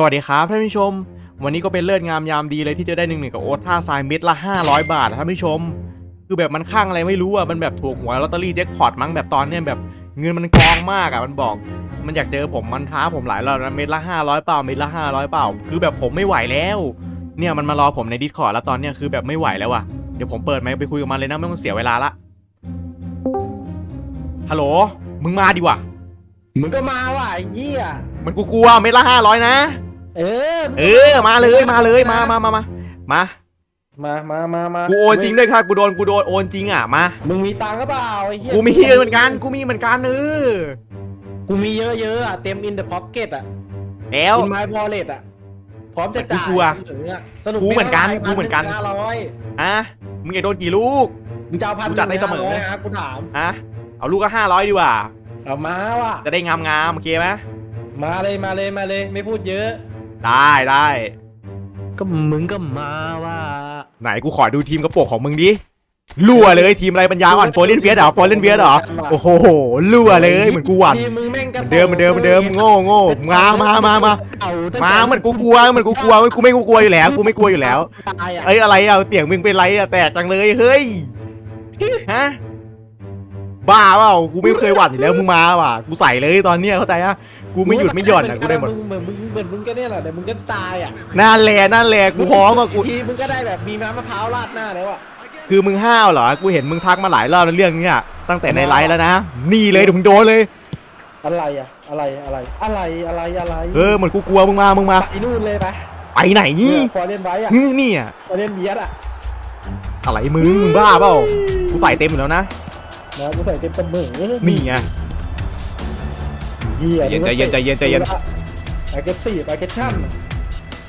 สวัสดีครับท่านผู้ชม วันนี้ก็เป็นเลิศงามยามดีเลยที่จะได้หนึ่งหนึ่งกับโอ๊ตท่าทรายเม็ดละ 500 บาทอะท่านผู้ชม คือแบบมันข้างอะไรไม่รู้อะมันแบบถูกหวยลอตเตอรี่แจ็คพอตมั้งแบบตอนเนี้ยแบบเงินมันกองมากอะมันบอก มันอยากเจอผมมันท้าผมหลายรอบนะเม็ดละ 500 เปล่าเม็ดละ 500 เปล่า คือแบบผมไม่ไหวแล้ว เนี่ยมันมารอผมในดิสคอร์ดแล้วตอนเนี้ยคือแบบไม่ไหวแล้วอะเดี๋ยวผมเปิดไมค์ไปคุยกับมันเลยนะไม่ต้องเสียเวลาละฮัลโหลมึงมาดิว่ะมึงก็มาว่ะไอ้เหี้ย มันกูกลัวเม็ดละ500นะ เออ เออมาเลยมาเลยมามามามามามามามามากูโอนจริงด้วยค่ะกูโดนกูโดนโอนจริงอะมามึงมีตังค์ก็เปล่าไอ้เหี้ยกูมีเหมือนกันกูมีเหมือนกันเออกูมีเยอะๆอะเต็ม in the pocket อะแล้ว in my wallet อะพร้อมจะจ่ายกูกลัวถึงอะสรุปกูเหมือนกันไท่าไรกูเหมือนกันห้าร้อยอะมึงจะโดนกี่ลูกมึงจะเอาพันกูจัดได้เสมอหนึ่งห้าร้ยนะกูถามอะเอาลูกก็ห้าร้อยดีกว่าเอามาว่ะจะได้งามงามๆโอเคไหมมาเลยมาเลยมาเลย ไม่พูดเยอะ ได้ได้ก็มึงก็มาว่ะไหนกูขอดูทีมกระโปรงของมึงดิรั่วเลยทีมอะไรปัญญาอ่อนโฟลเลนเวียดเหรอโฟลเลนเวียดเหรอโอ้โหรั่วเลยเหมือนกูหวั่นทีมึงแม่งกันเหมือนเดิมเหมือนเดิมเหมือนเดิมโง่โง่มามามามาเอาตั้งมาแต่เหมือนกูกลัวเหมือนกูกลัวกูไม่กูกลัวอยู่แล้วกูไม่กลัวอยู่แล้วตายอะเอ้ยอะไรอะเสียงมึงเป็นไรอะแตกจังเลยเฮ้ยฮะ บ้าเปล่ากูไม่เคยหวั่นอยู่แล้วมึงมาว่ะกูใส่เลยตอนเนี้ยเข้าใจอะกูไม่หยุดไม่หย่อนอะกูได้หมดงเหมือนมึงเหมือนมึงก็เนี่ยแหละแต่มึงก็ตายอะนั่นแหละนั่นแหละกูพร้อมอะกูทีมึงก็ได้แบบมีน้ำมะพร้าวราดหน้าแล้วอะคือมึงห้าวเหรอกูเห็นมึงทักมาหลายรอบแล้วเรื่องเนี้ยตั้งแต่ในไลฟ์แล้วนะนี่เลยเดี๋ยวมึงโดนเลย อะไรอะอะไรอะไรอะไรอะไรอะไรเออเหมือนกูกลัวมึงมามึงมาไปนู่นเลยไปไปไหนนี่ฟอร์เรนไว้อะฮึนี่อะฟอร์เรนเบียดอะอะไรมึงมึงบ้าเปล่ากูใส่เต็มอยู่แล้วนะ นะกูใส่เต็มเสมอนี่ไงเหี้ยใจเย็นใจเย็นใจเย็นไปเกสี่ไปเกชั่น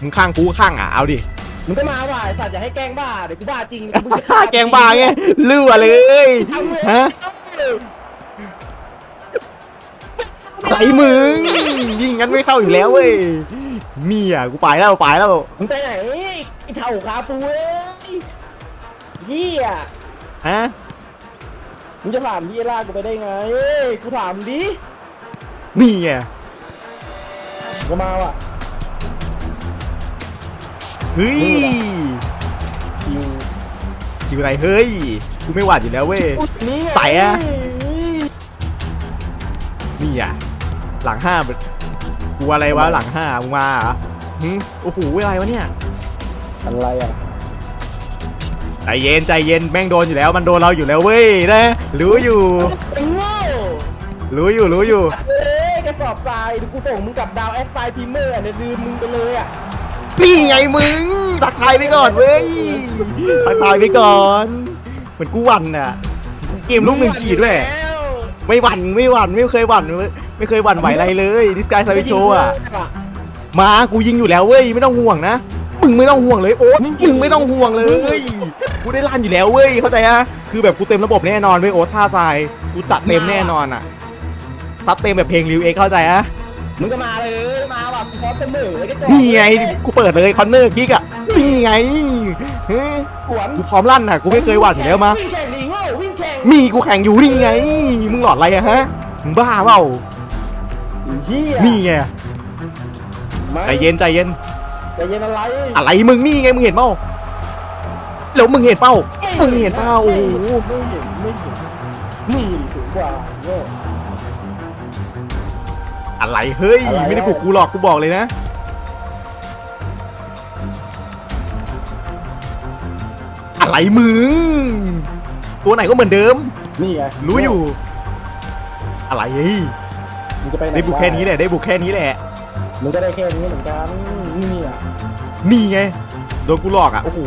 มึงข้างกูข้างอะเอาดิมึงก็มาว่ะไอ้สัตว์อย่าให้แกล้งบ้าเดี๋ยวกูบ้าจริงมึงจะฆ่าแกงบ้าไงลื่อเลยเอาเว้ยฮะไรมึงยิงงั้นไม่เข้าอยู่แล้วเว้ยนี่อะกูไปแล้วไปแล้วมึงไปไหนไอ้เท่าขาปูเอ้ยเหี้ยฮะ มึงจะผ่านพี่ล่ากูไปได้ไงกูถามดินี่ไงก็มาว่ะเฮ้ยคิวจิวอะไรเฮ้ยกูไม่หวาดอยู่แล้วเว้ยนี่ไงใส่อะนี่อะหลังห้ากูอะไรวะหลังห้ามึงมาเหรอหึโอ้โหอะไรวะเนี่ย อะไรอะใจ เย็นใจเย็นแม่งโดนอยู่แล้ว มันโดนเราอยู่แล้วเว้ยนะรู้อยู่ไอ้โง่รู้อยู่รู้อยู่ เอ้ยกระสอบทรายเดี๋ยวกูส่งมึงกับดาวแอสไซน์พิมเมอร์เนี่ยลืมมึงไปเลยอะนี่ไงมึงทักทายไปก่อนเว้ยทักทายไปก่อนเหมือนกูหวันน่ะกูเกมลูกหนึ่งขีดด้วยไม่หวั่นไม่หวั่นไม่เคยหวั่นไม่เคยหวั่นไหวอะไรเลยดิสกายซาวิโชอะมากูยิงอยู่แล้วเว้ยไม่ต้องห่วงนะมึงไม่ต้องห่วงเลยโอ๊ตมึงไม่ต้องห่วงเลย กูได้ลั่นอยู่แล้วเว้ยเข้าใจอะคือแบบกูเต็มระบบแน่นอนเว้ยโอ๊ตท่าทรายกูจัดเต็มแน่นอนอะซัดเต็มแบบเพลงริวเอ็กเข้าใจอะมึงก็มาเลยมาแบบพร้อมเสมอเลยก็จบนี่ไงกูเปิดเลยคอนเนอร์กิ๊กอะนี่ไงเฮ้ยหวนกูพร้อมลั่นอะกูไม่เคยหวั่นอยู่แล้วมาวิ่งแข่งดิโง่วิ่งแข่งมีกูแข่งอยู่นี่ไง มึงหลอดอะไรอะฮะมึงบ้าเปล่าไอ้เหี้ยนี่ไงมาใจเย็นใจเย็นใจเย็นอะไร อะไรมึงนี่ไงมึงเห็นเปล่า แล้วมึงเห็นเปล่ามึงเห็นเปล่าโอ้โหไม่เห็นไม่เห็นนี่สูงกว่าโง่อะไรเฮ้ยอะไรไม่ได้ปลุกกูหรอกกูบอกเลยนะอะไรมึง ตัวไหนก็เหมือนเดิม นี่ไงรู้อยู่ อะไรเฮ้ยมึงจะไปไหนได้บุกแค่นี้แหละได้บุกแค่นี้แหละมึงก็ได้แค่นี้เหมือนกันนี่อะนี่ไงโดนกูหลอกอะ โอ้โห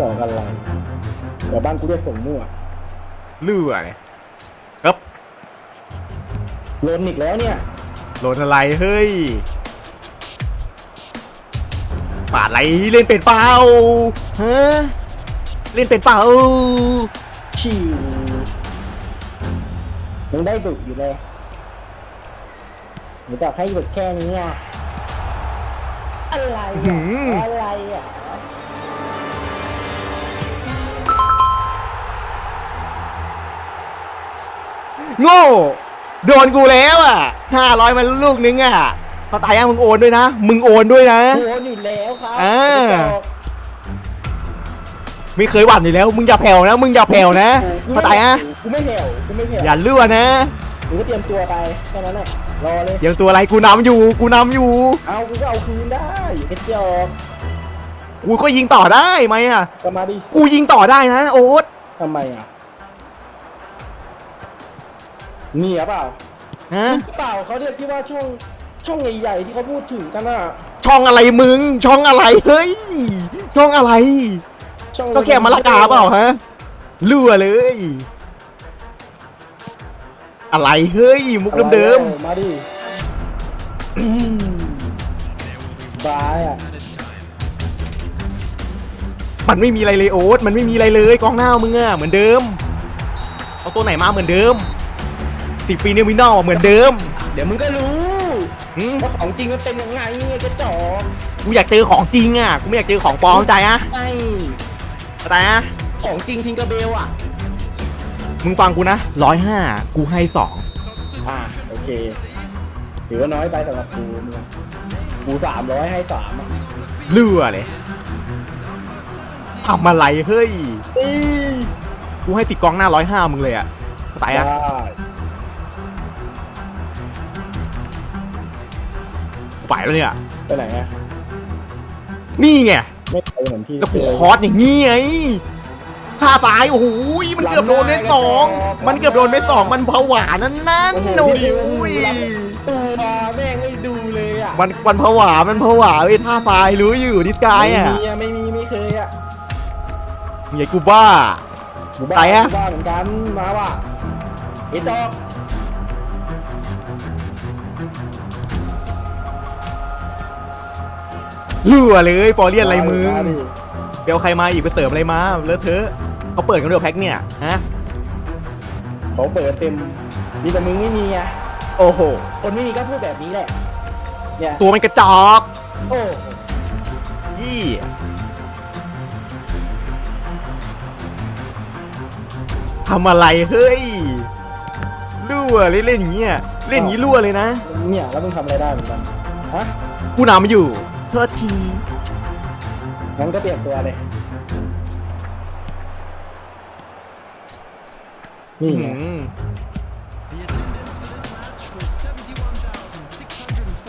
หลอกอะไรเดี๋ยวบ้านกูเรียกส่งมั่วลื่อเนี่ยครับโลนอีกแล้วเนี่ยโดนอะไรเฮ้ยปาดอะไรเล่นเป็นเปล่าฮะเล่นเป็นเปล่าชิวมึงได้ดุอยู่เลยหนูบอกให้หยุดแค่นี้อะอะไรหือะมอะไรอะ โง่ โดนกูแล้วอะห้าร้อยมันลูกนึงอะเข้าใจยังมึงโอนด้วยนะ มึงโอนด้วยนะ โอนอยู่แล้วครับอ่าไอ้กระจอกไม่เคยหวั่นอยู่แล้ว มึงอย่าแผ่วนะ มึงอย่าแผ่วนะเข้าใจอะกูไม่แผ่วกูไม่แผ่วอย่าเลื่อนนะมึงก็เตรียมตัวไปแค่นั้นแหละรอเลยยังตัวอะไรกูนำอยู่ กูนำอยู่ เอากูก็เอาคืนได้ไอ้กระจอกกูก็ยิงต่อได้ไหมอะ ก็มาดิ กูยิงต่อได้นะ โอ๊ตทำไมอะ นี่หรือเปล่าฮะเปล่าเขาเรียกที่ว่าช่องช่องใหญ่ๆที่เขาพูดถึงกันอะช่องอะไรมึง ช่องอะไรเฮ้ยช่องอะไร ช่องก็แค่มาละกาเปล่าฮะเลื่อเลย อะไรเฮ้ยมุกเดิมมาดิอืมสบายอะๆมันไม่มีอะไรเลยโอ๊ตมันไม่มีอะไรเลยกองหน้ามึงอะเหมือนเดิม เอาตัวไหนมาเหมือนเดิม สิฟีนิมินอลเหมือนเดิมเดี๋ยวมึงก็รู้หืมว่าของจริงมันเป็นยังไงไอ้กระจอกกูอยากเจอของจริงอะกูไม่อยากเจอของปลอมเข้าใจอะไอ้เข้าใจอะของจริงทิงกระเบลอะมึงฟังกูนะร้อยห้ากูให้สองอ่าโอเคถือว่าน้อยไปสำหรับกูมึงกูสามร้อยให้สามอะเลื่อเลยทำอะไรเฮ้ยอีกูให้ติดกองหน้าร้อยห้ามึงเลยอะเข้าใจได้อะ ไปแล้วเนี่ย ไปไหนอะนี่ไงไม่ไปเหมือนที่แล้วกูคอร์สอย่างนี้ไงซาซ้ายโอ้โหมันเกือบโดนไปสองมันเกือบโดนไปสองมันผวานั่นนั่นโอ้โอ้โหโหตูมาแม่งไม่ดูเลยอะมันมันผวามันผวาเว้ยท่าซ้ายรู้อยู่ดิสกายอะไม่มีอะไม่มีไม่เคยอะเมียกูบ้ากูบ้าไปอะกูบ้าเหมือนกันมาว่ะไอ้จอก เลือเลยฟอร์เรียนอะไรมึงาดิเบลใครมาอีกไปเติมอะไรมาเลอะเทอะเขาเปิดกันด้วยแพ็คเนี่ยฮะเขาเปิดเต็มมีแต่มึงไม่มีไงโอ้โหคนไม่มีก็พูดแบบนี้แหละเนี่ยตัวมันกระจอกโอ้ยี่ทำอะไรเฮ้ยรั่วเล่นเล่นอย่างเงี้ยเล่นอย่างงี้รั่วเลยนะเนี่ยแล้วมึงทำอะไรได้เหมือนกันฮะกูนำอยู่ โทษที งั้นก็เตรียมตัวเลย นี่ไงอืม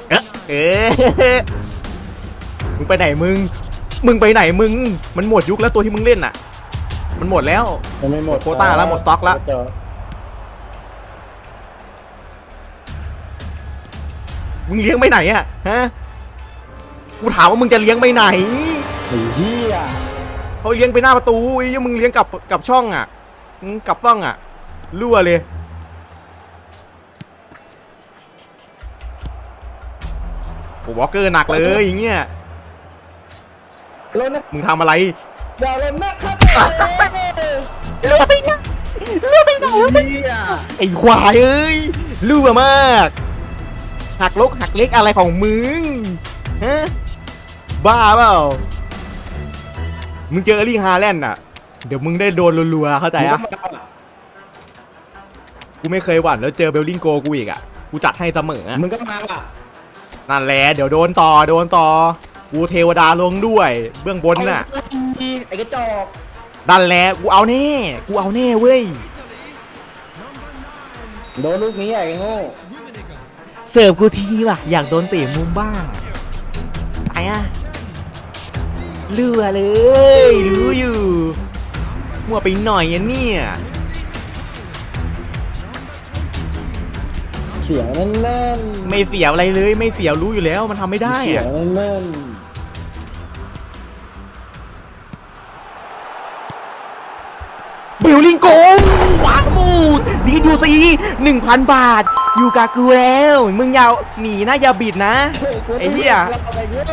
เอ๊ะเอ๊ะมึงไปไหนมึง มึงไปไหนมึง มันหมดยุคแล้วตัวที่มึงเล่นน่ะ มันหมดแล้วมันไม่หมดโควต้าแล้วหมดสต็อกแล้วเจอมึงเลี้ยงไปไหนอะฮะ กูถามว่ามึงจะเลี้ยงไปไหนไอ้เหี้ยเขาเลี้ยงไปหน้าประตูไอ้เหี้ยมึงเลี้ยงกลับกลับช่องอะมึงกลับช่องอะรั่วเลย โอ้วอลเกอร์หนักเลยอย่างเงี้ยรถนะมึงทำอะไรเดี๋ยวรถนะครับเลือไปนะเลือไปไหนเหี้ยไอ้ควายเอ้ยรั่วมาก หักลกหักเล็กอะไรของมึงฮะ บ้าเปล่า มึงเจอเอร์ลี่ฮาแลนด์อะ เดี๋ยวมึงได้โดนรัวๆเข้าใจอะกูไม่เคยหวั่นแล้วเจอเบลลิงโกกูอีกอะ กูจัดให้เสมออะมึงก็มาอะนั่นแหละเดี๋ยวโดนต่อโดนต่อ กูเทวดาลงด้วย เบื้องบนน่ะ ไอ้กระจอกนั่นแหละกูเอาแน่ กูเอาแน่เว้ย โดนลูกนี้ไอ้โง่เสิร์ฟกูทีว่ะ อยากโดนเตะมุมบ้างไอ้อะ เลือเลย รู้อยู่มัวไปหน่อยอะเนี่ย เสียงแน่นๆไม่เสียอะไรเลย ไม่เสียรู้อยู่แล้วมันทำไม่ได้เสียอะงแน่นเบลลิงโกงวางมูดดีดูซีหนึ่งพันบาท อยู่กับกูแล้ว มึงอย่าหนีนะอย่าบิดนะ ๆไอ้เหี้ย เราไปเงี้ย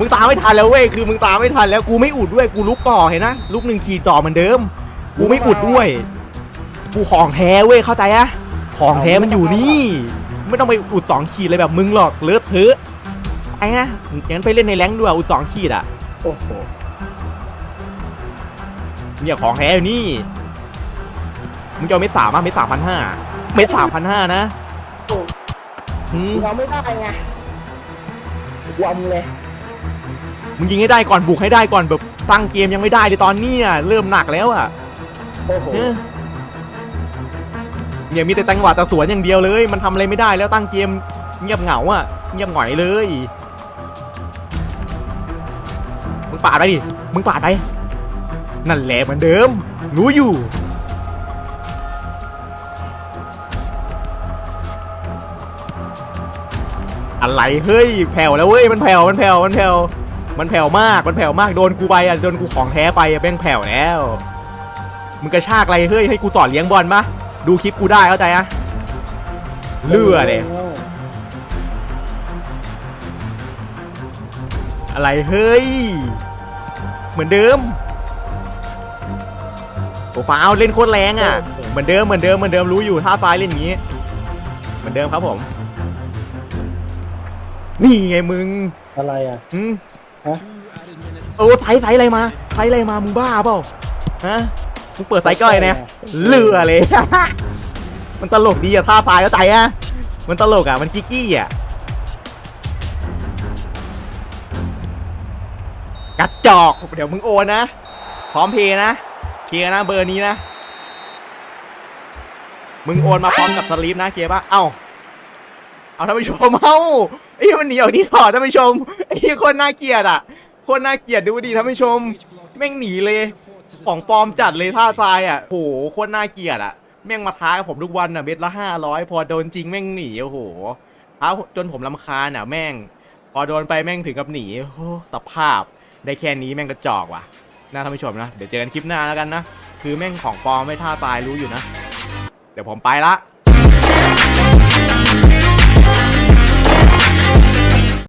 มึงตามไม่ทันแล้วเว้ยคือมึงตามไม่ทันแล้วกูไม่อุดด้วยกูลุกต่อเห็นนะลุกหนึ่งขีดต่อเหมือนเดิม กูไม่อุดด้วย กูของแท้เว้ยเข้าใจอะของแท้มันอยู่นี่ ไม่ต้องไปอุดสองขีดเลยแบบมึงหรอกเลอะเทอะไอ้ฮะงั้นไปเล่นในแรงค์ด้วยอุดสองขีดอะโอ้โหเนี่ยของแท้อยู่นี่มึงจะเอาเม็ดสามอะเม็ดสามพันห้าเม็ดสามพันห้านะหืมเราไม่ได้ไงวอมเลย มึงยิงให้ได้ก่อนบุกให้ได้ก่อนแบบตั้งเกมยังไม่ได้เลยตอนเนี้ยเริ่มหนักแล้วอะโอ้โหเออเนี่ยมีแต่จังหวะตะสวนอย่างเดียวเลย มันทำอะไรไม่ได้แล้วตั้งเกมเงียบเหงาอะเงียบหงอยเลยมึงปาดไปดิมึงปาดไปนั่นแหละเหมือนเดิมรู้อยู่อะไรเฮ้ยแผ่วแล้วเว้ยมันแผ่วมันแผ่วมันแผ่ว มันแผ่วมาก มันแผ่วมาก โดนกูไปอะ โดนกูของแท้ไปอะแม่งแผ่วแล้ว มึงกระชากอะไร เฮ้ย ให้กูสอนเลี้ยงบอลปะดูคลิปกูได้เข้าใจอะเลือดเลยอะไร เฮ้ย เหมือนเดิมโอ้ฟ้าวเล่นโคตรแรงอะ เหมือนเดิม เหมือนเดิม เหมือนเดิม รู้อยู่ท่าฟ้าเล่นอย่างนี้ เหมือนเดิมครับผม นี่ไงมึง อะไรอะอืม ฮะโอ้ไถไถอะไรมาไถอะไรมามึงบ้าเปล่าฮะมึงเปิดไซก้อยนะเลือเลย มันตลกดีอะท่าตายเข้าใจอะมันตลกอะมันกิ๊กกี้อะกัดจอกเดี๋ยวมึงโอนนะพร้อมเพย์นะเคลียร์นะเบอร์นี้นะ มึงโอนมาพร้อมกับสลีปนะเคลียร์ปะเอ้า เอาท่านผู้ชมเอ้าไอ้เหี้ยมันหนีออกนี่ถอดท่านผู้ชมไอ้เหี้ยโคนน่าเกลียดอะโคนน่าเกลียดดูดิท่านผู้ชม แม่งหนีเลย ของปลอมจัดเลยท่าทรายอะโหโคนน่าเกลียดอะแม่งมาท้ากับผมทุกวันอะเม็ดละห้าร้อยพอโดนจริงแม่งหนีโอ้โหท้าจนผมลำคาญอะแม่ง พอโดนไปแม่งถึงกับหนีโอ้ตภาพได้แค่นี้แม่งกระจอกว่ะนะท่านผู้ชมนะ เดี๋ยวเจอกันคลิปหน้าแล้วกันนะ คือแม่งของปลอมไม่ท่าตายรู้อยู่นะ เดี๋ยวผมไปละ